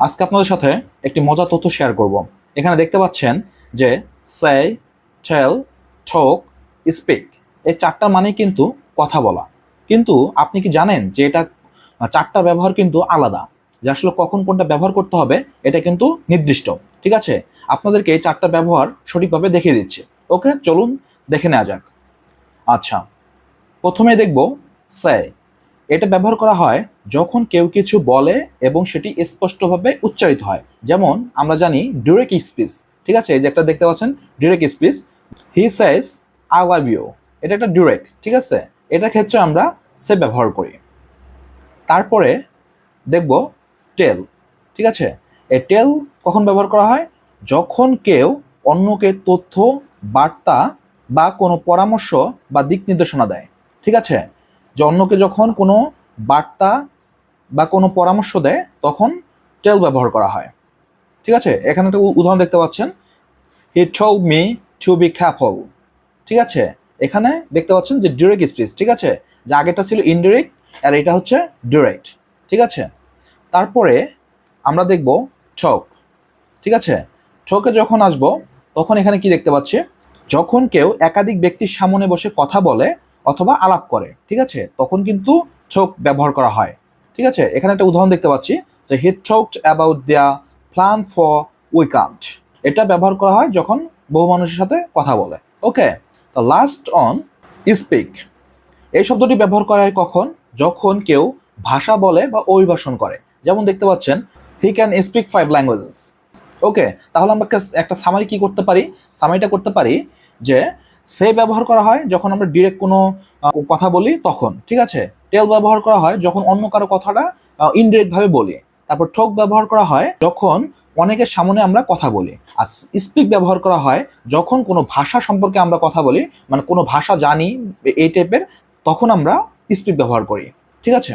আজকে আপনাদের সাথে একটি মজার তথ্য শেয়ার করব। এখানে দেখতে পাচ্ছেন যে সে টেল ঠোক স্পিক এই চারটা মানে কিন্তু কথা বলা। কিন্তু আপনি কি জানেন যে এটা চারটা ব্যবহার কিন্তু আলাদা? যে আসলে কখন কোনটা ব্যবহার করতে হবে এটা কিন্তু নির্দিষ্ট। ঠিক আছে? আপনাদেরকে এই চারটা ব্যবহার সঠিকভাবে দেখিয়ে দিচ্ছি। ওকে? চলুন দেখে নেওয়া যাক। আচ্ছা প্রথমে দেখব সে এটা ব্যবহার করা হয় যখন কেউ কিছু বলে এবং সেটি স্পষ্টভাবে উচ্চারিত হয়, যেমন আমরা জানি ডিরেক্ট স্পিচ ঠিক আছে? এই যে একটা দেখতে পাচ্ছেন direct speech he says I love you এটা একটা ডিরেক্ট ঠিক আছে? এটার ক্ষেত্রে আমরা সে ব্যবহার করি। তারপরে দেখব টেল ঠিক আছে? এই টেল কখন ব্যবহার করা হয়? যখন কেউ অন্যকে তথ্য, বার্তা বা কোনো পরামর্শ বা দিক নির্দেশনা দেয়, ঠিক আছে? যে অন্যকে যখন কোনো বার্তা বা কোনো পরামর্শ দেয়, তখন টেল ব্যবহার করা হয়। ঠিক আছে? এখানে একটা উদাহরণ দেখতে পাচ্ছেন। He told me to be careful ঠিক আছে? এখানে দেখতে পাচ্ছেন যে ডিরেক্ট স্পিচ ঠিক আছে? যে আগেটা ছিল ইনডিরেক্ট আর এটা হচ্ছে ডিরেক্ট ঠিক আছে? তারপরে আমরা দেখব ঠক ঠিক আছে? ঠকে যখন আসব, তখন এখানে কি দেখতে পাচ্ছি? যখন কেউ একাধিক ব্যক্তির সামনে বসে কথা বলে অথবা আলাপ করে, ঠিক আছে? তখন কিন্তু ঠোক ব্যবহার করা হয়। ঠিক আছে? এখানে একটা উদাহরণ দেখতে পাচ্ছি যে he talked about their plan for weekend এটা ব্যবহার করা হয় যখন বহু মানুষের সাথে কথা বলে। ওকে তো লাস্ট অন স্পিক এই শব্দটি ব্যবহার করা হয় কখন? যখন কেউ ভাষা বলে বা অভিভাষণ করে। যেমন দেখতে পাচ্ছেন he can speak five languages okay তাহলে আমরা একটা- সামারি কি করতে পারি? সামারিটা করতে পারি যে, সে ব্যবহার করা হয় যখন আমরা ডিরেক্ট কোনো কথা বলি তখন। ঠিক আছে? টেল ব্যবহার করা হয় যখন অন্য কারও কথাটা ইনডিরেক্ট ভাবে বলি। তারপর ঠোক ব্যবহার করা হয় যখন অনেকের সামনে আমরা কথা বলি। আর স্পিক ব্যবহার করা হয় যখন কোনো ভাষা সম্পর্কে আমরা কথা বলি মানে কোনো ভাষা জানি এই টাইপের তখন আমরা স্পিক ব্যবহার করি। ঠিক আছে?